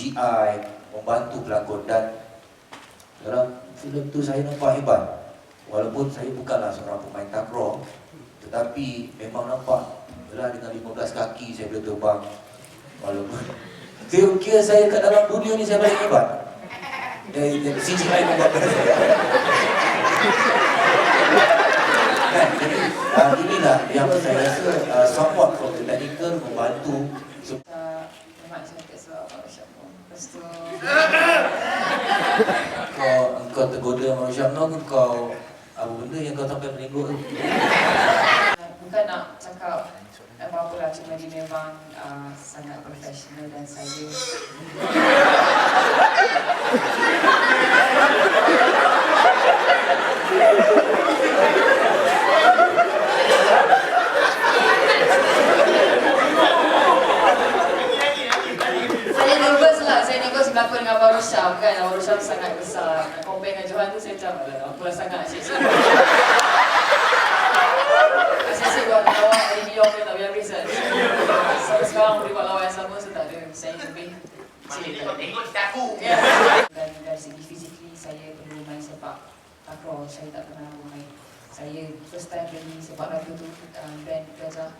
CGI membantu pelakon. Dan dalam filem tu saya nampak hebat. Walaupun saya bukanlah seorang pemain takraw tetapi memang nampak Yalah dengan 15 kaki saya boleh terbang. Walaupun kira-kira saya kat dalam dunia ni saya paling hebat. Dari, dari CGI membuatkan saya. Uh, inilah yang saya rasa uh, support from the technical membantu. Sup- Uh, memang cantik sebab workshop kau engkau tergoda manusia Syamno kau? Apa benda yang kau sampai menengok tu? Bukan nak cakap apa-apa lah, cuma dia memang uh, sangat profesional dan saya nervous lah, saya nervous berlakon dengan Abang Rosham kan, Abang Rosham sangat besar. Nak compare dengan Johan tu saya macam, "Alah, apalah sangat asyik-asyik. Asyik-asyik buat lawan dari New York dia tak habis-habis kan. So, sekarang boleh buat lawan yang sama, so tak ada. Saya lebih chill. Ya. Dan dari segi fizikally, saya perlu main sepak takraw. Saya tak pernah main. Saya first time pergi sepak raga tu, um, band Gajah.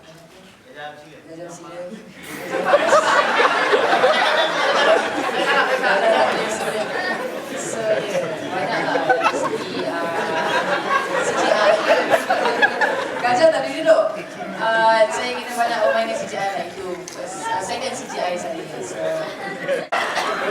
Banyak tak boleh duduk. Uh, saya kena banyak bermain dengan CGI itu. First, second CGI saya. So,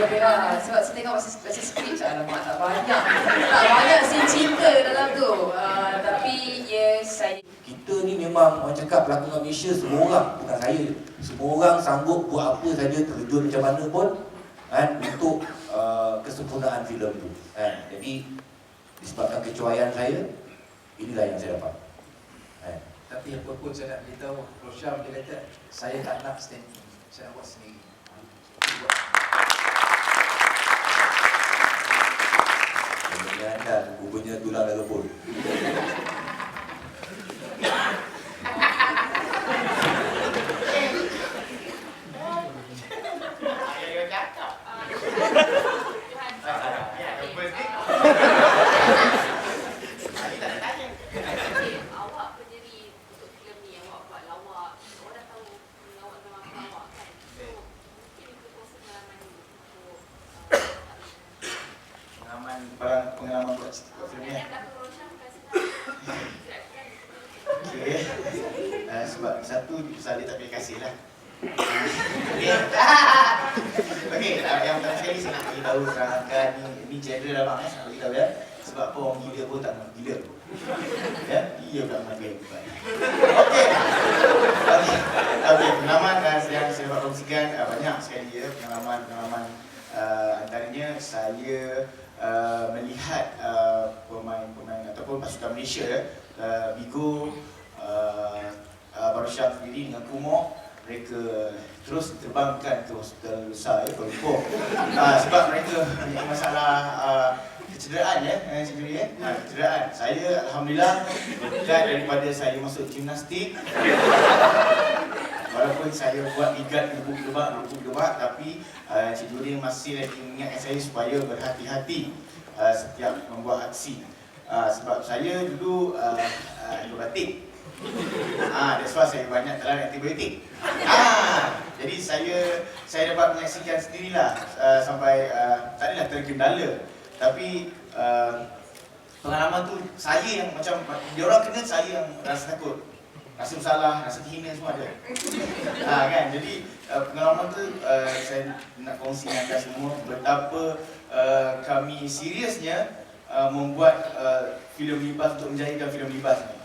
lebih lah. Sebab saya tengok masa, masa skrip, alamak tak banyak. Tak banyak scene cinta dalam tu. Uh, tapi, ya, saya kita ni memang orang cakap pelakon Malaysia semua orang bukan saya. Semua orang sanggup buat apa saja terjun macam mana pun kan untuk uh, kesempurnaan filem tu kan. Jadi disebabkan kecuaian saya inilah yang saya dapat kan. Tapi apa pun saya nak beritahu Rosyam dia kata Saya tak nak stand Saya nak buat sendiri. Sebenarnya anda rupanya tulang dah lepul awak pendiri untuk filem ni awak buat lawak awak dah tahu awak memang lawak kan so mungkin itu kongsi pengalaman ni untuk uh, Pengalaman Barang pengalaman buat buat filem ni yang dah Rosyam kasih tahu Okay uh, Sebab satu Pasal dia tak pilih kasih lah Okey, uh, yang pertama sekali saya nak beritahu kerangkan ni, ni genre dah bang eh, saya nak beritahu ya. Sebab apa orang gila pun tak nak gila. Ya, dia pula main game. Okey. Okey, okay, pengalaman uh, yang saya dapat kongsikan uh, banyak sekali ya pengalaman-pengalaman uh, antaranya saya uh, melihat uh, pemain-pemain ataupun pasukan Malaysia ya, uh, Bigo Barusyam sendiri dengan Kumok mereka terus diterbangkan ke hospital besar ya, Lumpur. Uh, sebab mereka mempunyai masalah uh, kecederaan ya, eh, sendiri ya. Uh, kecederaan. Saya Alhamdulillah berkat daripada saya masuk gimnastik. Walaupun saya buat ligat gebuk-gebak, gebuk-gebak tapi uh, Cik masih lagi mengingatkan saya supaya berhati-hati uh, setiap membuat aksi. Uh, sebab saya dulu uh, uh. Ah, that's why saya banyak telan antibiotik. Ah, jadi saya saya dapat menyaksikan sendirilah uh, sampai uh, tak adalah terkendala. Tapi uh, pengalaman tu saya yang macam dia orang kena saya yang rasa takut. Rasa bersalah, rasa terhina semua ada. Ah, kan? Jadi uh, pengalaman tu uh, saya nak kongsi dengan anda semua betapa uh, kami seriusnya uh, membuat uh, filem libas untuk menjadikan filem libas ni.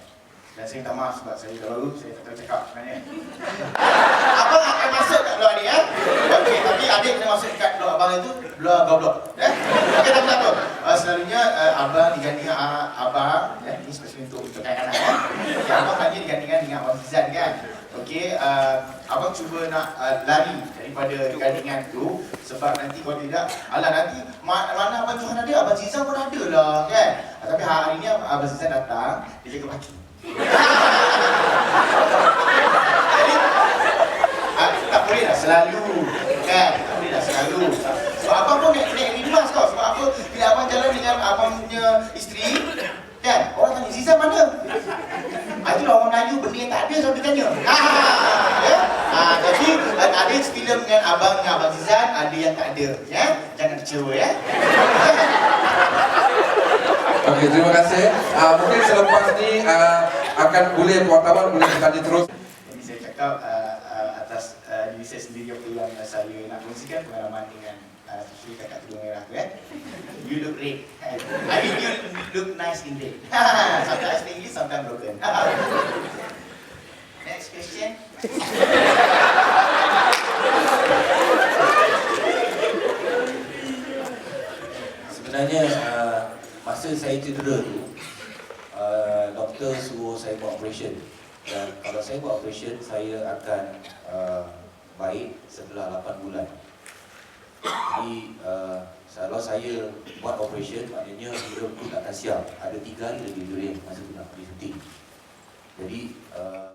Dan saya minta maaf sebab saya dah baru, saya tak tahu cakap sebenarnya. abang akan masuk kat blok adik ya? Okey, tapi adik kena masuk kat blok abang itu, blok goblok. Ya? Okey, tak apa uh, Selalunya uh, abang digandingkan uh, abang, ya, ini spesifik untuk untuk kanak-kanak ya. Okay, abang hanya digandingkan dengan abang Zizan kan? Okey, uh, abang cuba nak uh, lari daripada gandingan tu sebab nanti kalau tidak, alah nanti ma- mana abang Johan ada, abang Zizan pun ada lah kan? Uh, tapi hari ni abang Zizan datang, dia kaki. Jadi, ah, tak boleh lah selalu kan tak boleh lah selalu Sebab abang pun naik, rimas kau. Sebab apa? Bila abang jalan dengan abang punya isteri, kan? Orang tanya, Zizan mana? Ah, itulah orang Melayu, benda yang tak ada selalu ditanya. Ha, ya? Ah, jadi, ada filem dengan abang dengan abang Zizan, ada yang tak ada. Ya? Jangan kecewa, ya? Okey, terima kasih. Uh, mungkin selepas ni uh, akan boleh wartawan boleh bertanya terus. Jadi saya cakap uh, uh, atas uh, diri saya sendiri apa yang uh, saya nak kongsikan pengalaman dengan uh, especially kakak tudung merah tu eh. You look red. I mean you look nice in red. sometimes English, sometimes broken. Next question. Sebenarnya uh, masa saya cedera tu uh, doktor suruh saya buat operation dan kalau saya buat operation saya akan uh, baik setelah 8 bulan. Jadi uh, kalau saya buat operation maknanya hidup tu tak akan siap. Ada 3 hari lagi durian masa tu nak pergi syuting. Jadi uh,